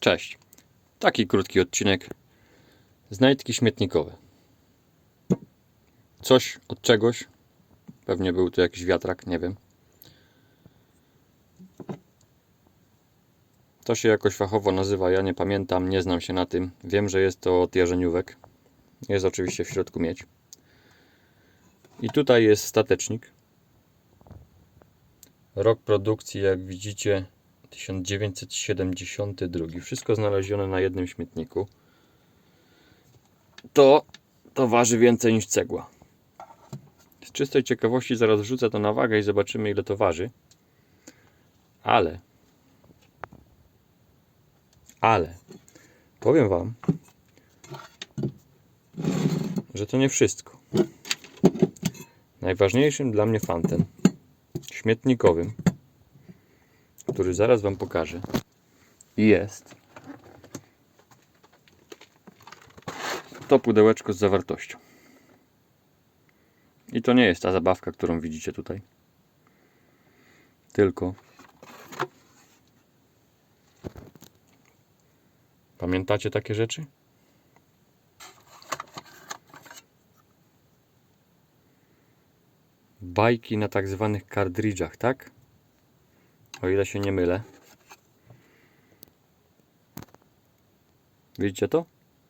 Cześć. Taki krótki odcinek. Znajdki śmietnikowe. Coś od czegoś. Pewnie był to jakiś wiatrak, nie wiem. To się jakoś fachowo nazywa, ja nie pamiętam, nie znam się na tym. Wiem, że jest to od jarzeniówek. Jest oczywiście w środku miedź. I tutaj jest statecznik. Rok produkcji, jak widzicie, 1972. Wszystko znalezione na jednym śmietniku. To, to waży więcej niż cegła. Z czystej ciekawości zaraz wrzucę to na wagę i zobaczymy ile to waży. Ale ale powiem Wam, że to nie wszystko. Najważniejszym dla mnie fantem śmietnikowym, który zaraz Wam pokażę, jest to pudełeczko z zawartością. I to nie jest ta zabawka, którą widzicie tutaj. Tylko Pamiętacie takie rzeczy? Bajki na tak zwanych kartridżach, tak? O ile się nie mylę. Widzicie to?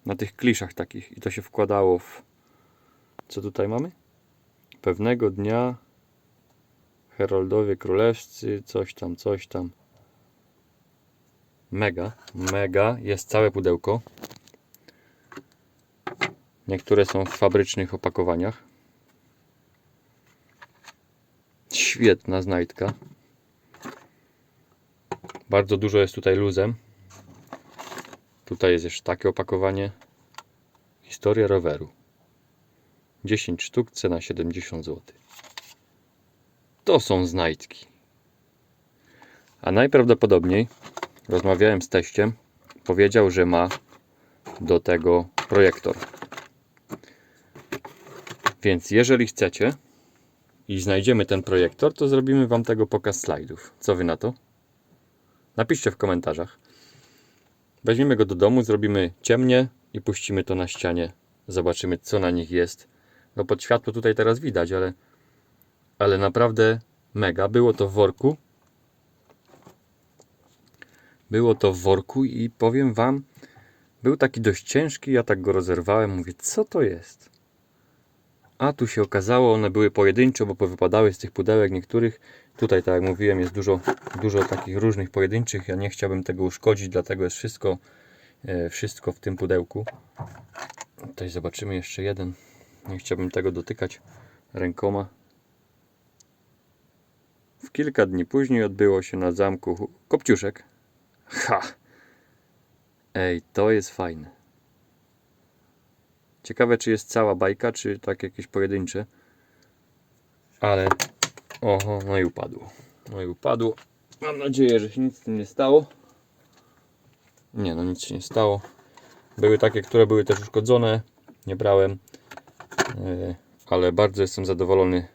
Na tych kliszach takich. I to się wkładało w... Co tutaj mamy? Pewnego dnia Heroldowie Królewscy, coś tam, coś tam. Mega, mega. Jest całe pudełko. Niektóre są w fabrycznych opakowaniach. Świetna znajdka. Bardzo dużo jest tutaj luzem. Tutaj jest jeszcze takie opakowanie. Historia roweru. 10 sztuk, cena 70 zł. To są znajdki. A najprawdopodobniej rozmawiałem z teściem, powiedział, że ma do tego projektor. Więc jeżeli chcecie i znajdziemy ten projektor, to zrobimy Wam tego pokaz slajdów. Co Wy na to? Napiszcie w komentarzach. Weźmiemy go do domu, zrobimy ciemnie i puścimy to na ścianie. Zobaczymy, co na nich jest. No pod światło tutaj teraz widać, ale, ale naprawdę mega. Było to w worku. Było to w worku i powiem Wam, był taki dość ciężki, ja tak go rozerwałem, mówię, co to jest? A tu się okazało, one były pojedynczo, bo powypadały z tych pudełek niektórych. Tutaj, tak jak mówiłem, jest dużo, dużo takich różnych pojedynczych. Ja nie chciałbym tego uszkodzić, dlatego jest wszystko, e, wszystko w tym pudełku. Tutaj zobaczymy jeszcze jeden. Nie chciałbym tego dotykać rękoma. W kilka dni później odbyło się na zamku Kopciuszek. Ha! Ej, to jest fajne. Ciekawe, czy jest cała bajka, czy tak jakieś pojedyncze. Ale. Oho, no i upadło. No i upadło. Mam nadzieję, że się nic z tym nie stało. Nie, no nic się nie stało. Były takie, które były też uszkodzone. Nie brałem. Yy, ale bardzo jestem zadowolony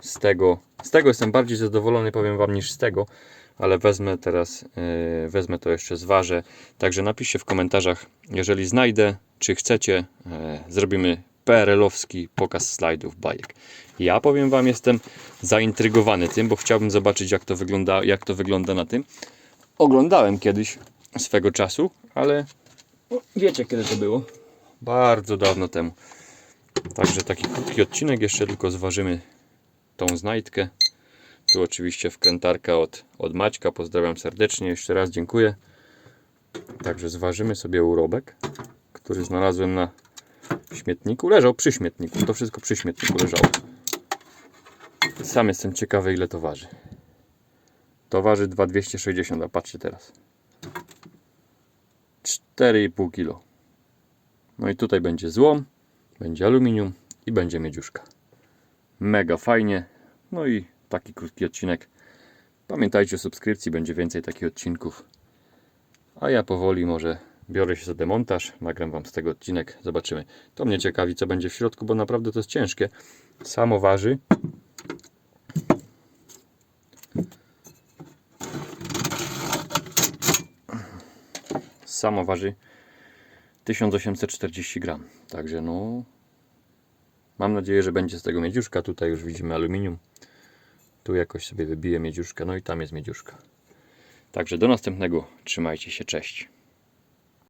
z tego. Z tego jestem bardziej zadowolony, powiem Wam, niż z tego. Ale wezmę teraz, yy, wezmę to jeszcze zważę. Także napiszcie w komentarzach, jeżeli znajdę, czy chcecie, yy, zrobimy PRL-owski pokaz slajdów bajek. Ja powiem Wam, jestem zaintrygowany tym, bo chciałbym zobaczyć, jak to wygląda, jak to wygląda na tym. Oglądałem kiedyś swego czasu, ale no, wiecie, kiedy to było. Bardzo dawno temu. Także taki krótki odcinek, jeszcze tylko zważymy tą znajdkę. Tu oczywiście wkrętarka od, od Maćka. Pozdrawiam serdecznie. Jeszcze raz dziękuję. Także zważymy sobie urobek, który znalazłem na śmietniku. Leżał przy śmietniku. To wszystko przy śmietniku leżało. Sam jestem ciekawy ile to waży. To waży 2260, a patrzcie teraz. 4,5 kg. No i tutaj będzie złom, będzie aluminium i będzie miedziuszka. Mega fajnie. No i taki krótki odcinek. Pamiętajcie o subskrypcji, będzie więcej takich odcinków. A ja powoli może biorę się za demontaż, nagram Wam z tego odcinek, zobaczymy. To mnie ciekawi, co będzie w środku, bo naprawdę to jest ciężkie. Samo waży. samo waży 1840 gram. Także no, mam nadzieję, że będzie z tego miedziuszka. Tutaj już widzimy aluminium. Tu jakoś sobie wybiję miedziuszkę. No i tam jest miedziuszka. Także do następnego. Trzymajcie się. Cześć.